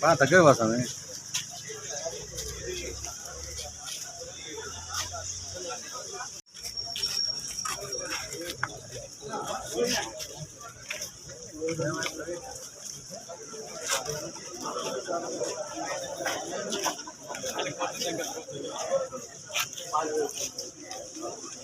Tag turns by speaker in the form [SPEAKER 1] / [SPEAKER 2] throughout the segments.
[SPEAKER 1] Pá, tá ganhando também. Thank you.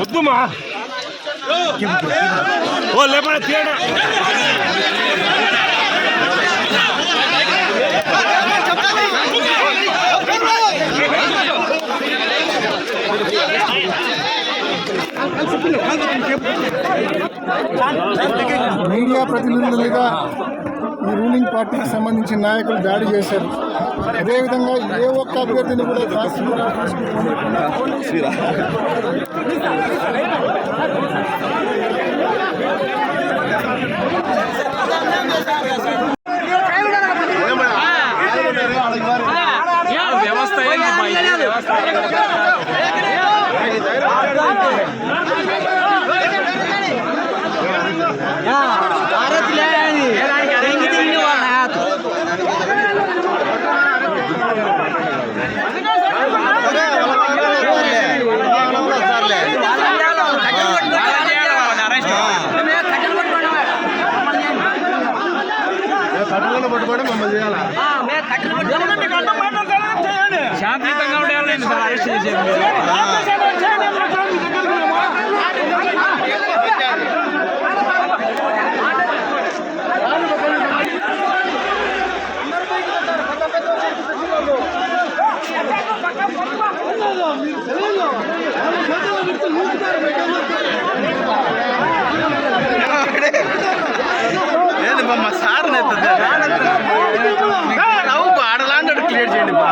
[SPEAKER 2] వద్దుమా Olha para a
[SPEAKER 3] media ప్రతినిధుల మీద ఈ రూలింగ్ పార్టీకి సంబంధించిన నాయకులు దాడి చేశారు అదేవిధంగా ఏ ఒక్క అభ్యర్థిని కూడా కాశ్మీర్
[SPEAKER 2] వ్యవస్థ ఏంది మా ఇది వ్యవస్థ శాంతియుతంగా ఉండాలని సార్ అరెస్ట్ చేసేది
[SPEAKER 1] ఏంది బా మా సార్ రావు బా ఆడలాంటి క్లియర్ చేయండి బా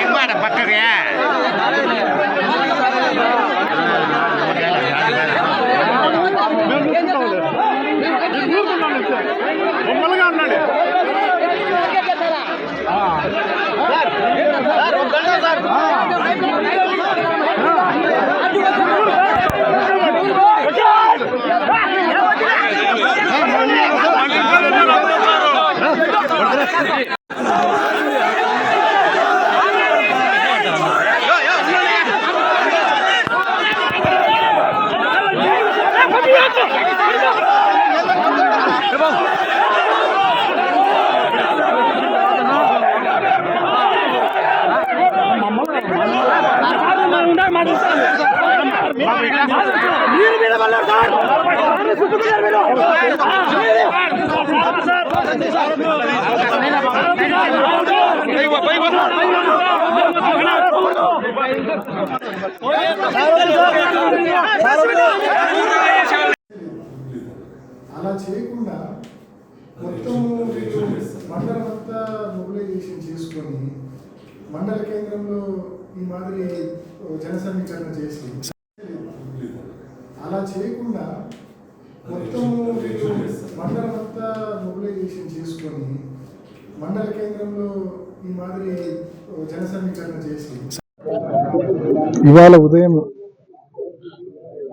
[SPEAKER 1] ఏం మాట పక్కగా
[SPEAKER 3] అలా చేయకుండా మొత్తం వీళ్ళు మండలం అంతా మొబిలైజేషన్ చేసుకొని మండల కేంద్రంలో ఈ మాదిరి జన సమీకరణ చేసి అలా చేయకుండా మొత్తం వీళ్ళు మండలం అంతా మొబిలైజేషన్ చేసుకొని మండల కేంద్రంలో ఈ మాదిరి జన సమీకరణ చేసి ఇవాళ ఉదయం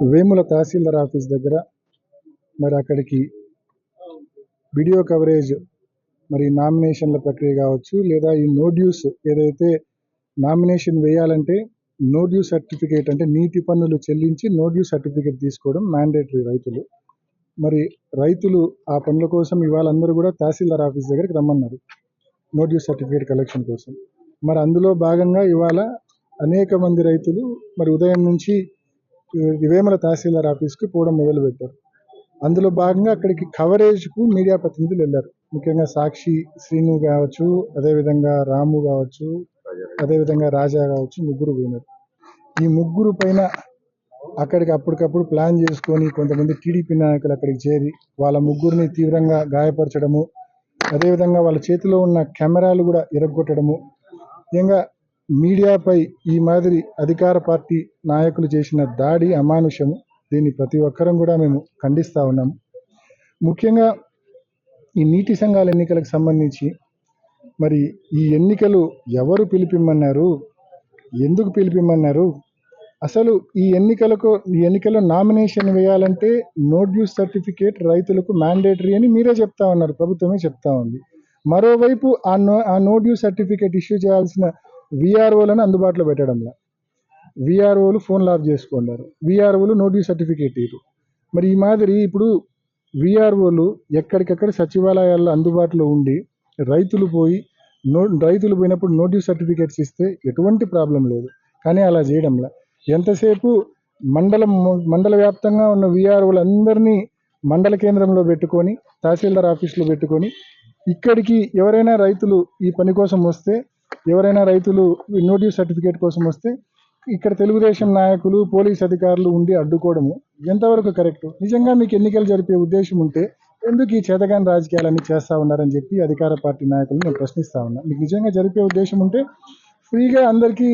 [SPEAKER 3] వేముల తహసీల్దార్ ఆఫీస్ దగ్గర మరి అక్కడికి వీడియో కవరేజ్ మరి నామినేషన్ల ప్రక్రియ కావచ్చు లేదా ఈ నోడ్యూస్ ఏదైతే నామినేషన్ వేయాలంటే నోడ్యూ సర్టిఫికేట్ అంటే నీటి పన్నులు చెల్లించి నోడ్యూ సర్టిఫికేట్ తీసుకోవడం మ్యాండేటరీ రైతులు. మరి రైతులు ఆ పనుల కోసం ఇవాళ అందరూ కూడా తహసీల్దార్ ఆఫీస్ దగ్గరికి రమ్మన్నారు. నోటీస్ సర్టిఫికేట్ కలెక్షన్ కోసం. మరి అందులో భాగంగా ఇవాళ అనేక మంది రైతులు మరి ఉదయం నుంచి వేమల తహసీల్దార్ ఆఫీస్కి పోవడం మొదలుపెట్టారు. అందులో భాగంగా అక్కడికి కవరేజ్కు మీడియా ప్రతినిధులు వెళ్ళారు. ముఖ్యంగా సాక్షి శ్రీను కావచ్చు అదేవిధంగా రాము కావచ్చు అదేవిధంగా రాజా కావచ్చు ముగ్గురు పోయినారు. ఈ ముగ్గురు పైన అక్కడికి అప్పటికప్పుడు ప్లాన్ చేసుకొని కొంతమంది టీడీపీ నాయకులు అక్కడికి చేరి వాళ్ళ ముగ్గురిని తీవ్రంగా గాయపరచడము అదేవిధంగా వాళ్ళ చేతిలో ఉన్న కెమెరాలు కూడా ఇరగొట్టడము. ముఖ్యంగా మీడియాపై ఈ మాదిరి అధికార పార్టీ నాయకులు చేసిన దాడి అమానుషము. దీన్ని ప్రతి ఒక్కరం కూడా మేము ఖండిస్తూ ఉన్నాము ముఖ్యంగా ఈ నీటి సంఘాల ఎన్నికలకు సంబంధించి మరి ఈ ఎన్నికలు ఎవరు పిలిపిమ్మన్నారు? ఎందుకు పిలిపిమ్మన్నారు? అసలు ఈ ఎన్నికలకు ఈ ఎన్నికల్లో నామినేషన్ వేయాలంటే నో డ్యూస్ సర్టిఫికేట్ రైతులకు మ్యాండేటరీ అని మీరే చెప్తా ఉన్నారు ప్రభుత్వమే చెప్తా ఉంది. మరోవైపు ఆ నో ఆ నో డ్యూ సర్టిఫికేట్ ఇష్యూ చేయాల్సిన విఆర్ఓలను అందుబాటులో పెట్టడంలా విఆర్ఓలు ఫోన్లు ఆఫ్ చేసుకున్నారు విఆర్ఓలు నో డ్యూ సర్టిఫికేట్ ఇరు. మరి ఈ మాదిరి ఇప్పుడు విఆర్ఓలు ఎక్కడికక్కడ సచివాలయాల్లో అందుబాటులో ఉండి రైతులు పోయి నో రైతులు పోయినప్పుడు నో డ్యూ సర్టిఫికేట్స్ ఇస్తే ఎటువంటి ప్రాబ్లం లేదు. కానీ అలా చేయడంలా ఎంతసేపు మండలం మండల వ్యాప్తంగా ఉన్న విఆర్ఓలందరినీ మండల కేంద్రంలో పెట్టుకొని తహసీల్దార్ ఆఫీస్లో పెట్టుకొని ఇక్కడికి ఎవరైనా రైతులు ఈ పని కోసం వస్తే ఎవరైనా రైతులు నోటీస్ సర్టిఫికేట్ కోసం వస్తే ఇక్కడ తెలుగుదేశం నాయకులు పోలీస్ అధికారులు ఉండి అడ్డుకోవడము ఎంతవరకు కరెక్ట్? నిజంగా మీకు ఎన్నికలు జరిపే ఉద్దేశం ఉంటే ఎందుకు ఈ చేతగాని రాజకీయాలన్నీ చేస్తా ఉన్నారని చెప్పి అధికార పార్టీ నాయకులు నేను ప్రశ్నిస్తా ఉన్నా. మీకు నిజంగా జరిపే ఉద్దేశం ఉంటే ఫ్రీగా అందరికీ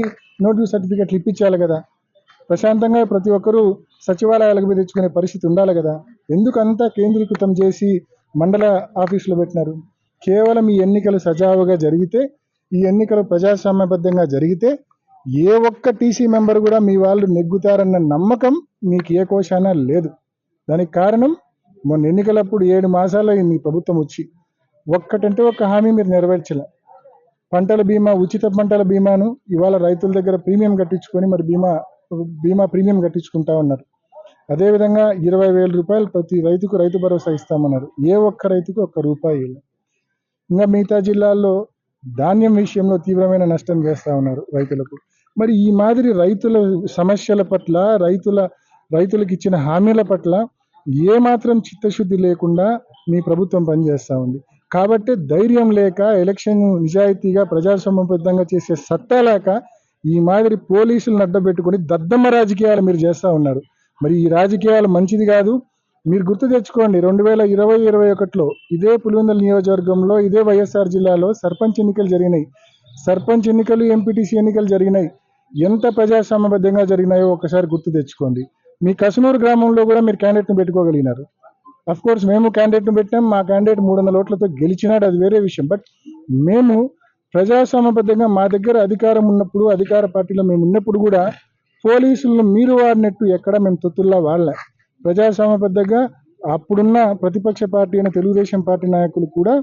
[SPEAKER 3] నోటీస్ సర్టిఫికేట్లు ఇప్పించాలి కదా. ప్రశాంతంగా ప్రతి ఒక్కరూ సచివాలయాలకు మీద తెచ్చుకునే పరిస్థితి ఉండాలి కదా. ఎందుకంతా కేంద్రీకృతం చేసి మండల ఆఫీసులో పెట్టినారు? కేవలం ఈ ఎన్నికలు సజావుగా జరిగితే ఈ ఎన్నికలు ప్రజాస్వామ్యబద్ధంగా జరిగితే ఏ ఒక్క టీసీ మెంబర్ కూడా మీ వాళ్ళు నెగ్గుతారన్న నమ్మకం మీకు ఏ కోశాన లేదు. దానికి కారణం మొన్న ఎన్నికలప్పుడు ఏడు మాసాలు మీ ప్రభుత్వం వచ్చి ఒక్కటంటే ఒక్క హామీ మీరు నెరవేర్చలే. పంటల బీమా ఉచిత పంటల బీమాను ఇవాళ రైతుల దగ్గర ప్రీమియం కట్టించుకొని మరి బీమా బీమా ప్రీమియం కట్టించుకుంటా ఉన్నారు. అదేవిధంగా ఇరవై వేల రూపాయలు ప్రతి రైతుకు రైతు భరోసా ఇస్తామన్నారు. ఏ ఒక్క రైతుకు ఒక్క రూపాయి ఇంకా మిగతా జిల్లాల్లో ధాన్యం విషయంలో తీవ్రమైన నష్టం చేస్తూ ఉన్నారు రైతులకు. మరి ఈ మాదిరి రైతుల సమస్యల పట్ల రైతుల రైతులకు ఇచ్చిన హామీల పట్ల ఏమాత్రం చిత్తశుద్ధి లేకుండా మీ ప్రభుత్వం పనిచేస్తూ ఉంది. కాబట్టి ధైర్యం లేక ఎలక్షన్ నిజాయితీగా ప్రజాస్వామ్యబద్ధంగా చేసే సత్తా లేక ఈ మాదిరి పోలీసులను అడ్డబెట్టుకొని దద్దమ్మ రాజకీయాలు మీరు చేస్తూ ఉన్నారు. మరి ఈ రాజకీయాలు మంచిది కాదు. మీరు గుర్తు తెచ్చుకోండి రెండు వేల ఇరవై ఇరవై ఒకటిలో ఇదే పులివెందుల నియోజకవర్గంలో ఇదే వైఎస్ఆర్ జిల్లాలో సర్పంచ్ ఎన్నికలు జరిగినాయి. సర్పంచ్ ఎన్నికలు ఎంపీటీసీ ఎన్నికలు జరిగినాయి. ఎంత ప్రజాస్వామ్యబద్ధంగా జరిగినాయో ఒకసారి గుర్తు తెచ్చుకోండి. మీ కసునూరు గ్రామంలో కూడా మీరు క్యాండిడేట్ని పెట్టుకోగలిగినారు. అఫ్ కోర్స్ మేము క్యాండిడేట్ను పెట్టాం. మా క్యాండిడేట్ మూడు వందల ఓట్లతో గెలిచినాడు అది వేరే విషయం. బట్ మేము ప్రజాస్వామ్యబద్ధంగా మా దగ్గర అధికారం ఉన్నప్పుడు అధికార పార్టీలో మేము ఉన్నప్పుడు కూడా పోలీసులను మీరు వాడినట్టు ఎక్కడ మేము తొత్తుల్లా వాళ్ళే ప్రజాస్వామ్యబద్ధంగా అప్పుడున్న ప్రతిపక్ష పార్టీ అయిన తెలుగుదేశం పార్టీ నాయకులు కూడా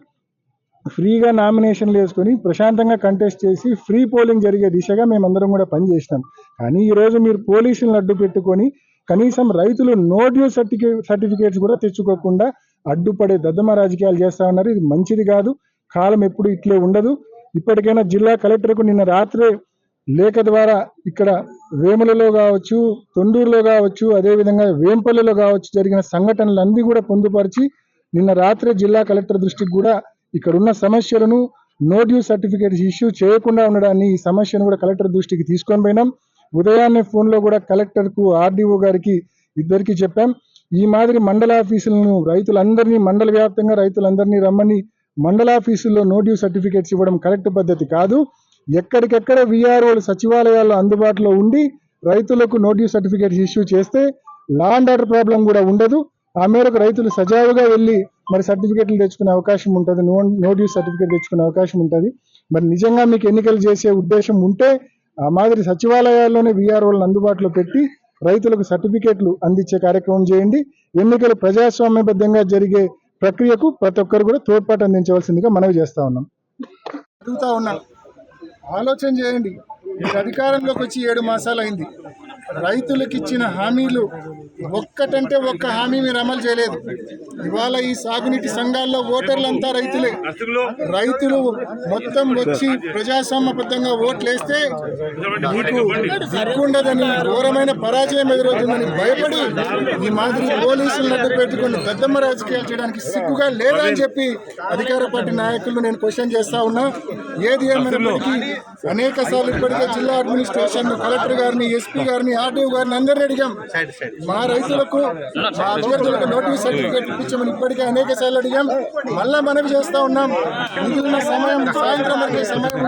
[SPEAKER 3] ఫ్రీగా నామినేషన్లు వేసుకొని ప్రశాంతంగా కంటెస్ట్ చేసి ఫ్రీ పోలింగ్ జరిగే దిశగా మేమందరం కూడా పనిచేసినాం కానీ ఈరోజు మీరు పోలీసులను అడ్డు పెట్టుకొని కనీసం రైతులు నో డ్యూ సర్టిఫికేట్ సర్టిఫికేట్స్ కూడా తెచ్చుకోకుండా అడ్డుపడే దద్దమ రాజకీయాలు చేస్తా ఉన్నారు. ఇది మంచిది కాదు. కాలం ఎప్పుడు ఇట్లే ఉండదు. ఇప్పటికైనా జిల్లా కలెక్టర్కు నిన్న రాత్రే లేఖ ద్వారా ఇక్కడ వేములలో కావచ్చు తొండూరులో కావచ్చు అదేవిధంగా వేంపల్లిలో కావచ్చు జరిగిన సంఘటనలన్నీ కూడా పొందుపరిచి నిన్న రాత్రే జిల్లా కలెక్టర్ దృష్టికి కూడా ఇక్కడ ఉన్న సమస్యలను నో డ్యూ ఇష్యూ చేయకుండా ఉండడాన్ని ఈ సమస్యను కూడా కలెక్టర్ దృష్టికి తీసుకొని పోయినాం. ఉదయాన్నే ఫోన్లో కూడా కలెక్టర్కు ఆర్డీఓ గారికి ఇద్దరికి చెప్పాం. ఈ మాదిరి మండల ఆఫీసులను రైతులందరినీ మండల వ్యాప్తంగా రైతులందరినీ రమ్మని మండల ఆఫీసుల్లో సర్టిఫికేట్స్ ఇవ్వడం కరెక్ట్ పద్ధతి కాదు. ఎక్కడికెక్కడ విఆర్ఓలు సచివాలయాల్లో అందుబాటులో ఉండి రైతులకు నో సర్టిఫికేట్స్ ఇష్యూ చేస్తే లా అండ్ ఆర్డర్ ప్రాబ్లం కూడా ఉండదు. ఆ మేరకు రైతులు సజావుగా వెళ్ళి మరి సర్టిఫికేట్లు తెచ్చుకునే అవకాశం ఉంటుంది. నో సర్టిఫికేట్ తెచ్చుకునే అవకాశం ఉంటుంది. మరి నిజంగా మీకు ఎన్నికలు చేసే ఉద్దేశం ఉంటే ఆ మాదిరి సచివాలయాల్లోనే విఆర్ఓలను అందుబాటులో పెట్టి రైతులకు సర్టిఫికేట్లు అందించే కార్యక్రమం చేయండి. ఎన్నికలు ప్రజాస్వామ్యబద్ధంగా జరిగే ప్రక్రియకు ప్రతి ఒక్కరు కూడా తోడ్పాటు అందించవలసిందిగా మనవి చేస్తా ఉన్నాం. అడుగుతా ఉన్నాం ఆలోచన చేయండి. మీరు అధికారంలోకి వచ్చి ఏడు మాసాలు అయింది. రైతులకు ఇచ్చిన హామీలు ఒక్కటంటే ఒక్క హామీ మీరు అమలు చేయలేదు. ఇవాళ ఈ సాగునీటి సంఘాల్లో ఓటర్లంతా రైతులే. రైతులు మొత్తం వచ్చి ప్రజాస్వామ్యబద్ధంగా ఓట్లేస్తే మీకు దిక్కుండదని ఘోరమైన పరాజయం ఎదురవుతుందని భయపడి ఈ మాదిరి పోలీసులను అడ్డు పెట్టుకుని పెద్దమ్మ రాజకీయాలు చేయడానికి సిగ్గుగా లేదా అని చెప్పి అధికార పార్టీ నాయకులను నేను క్వశ్చన్ చేస్తా ఉన్నా. ఏది ఏమైనప్పటికీ అనేక సార్లు ఇప్పటికే జిల్లా అడ్మినిస్ట్రేషన్ కలెక్టర్ గారిని ఎస్పీ గారిని ఆర్డీఓ గారిని అందరిని అడిగాం. మా రైతులకు మా అభ్యర్థులకు నోటీస్ సర్టిఫికేట్ ఇప్పించమని ఇప్పటికే అనేక సార్లు అడిగాం. మళ్ళా మనవి చేస్తా ఉన్నాం. మిగిలిన సమయం సాయంత్రం వరకే సమయం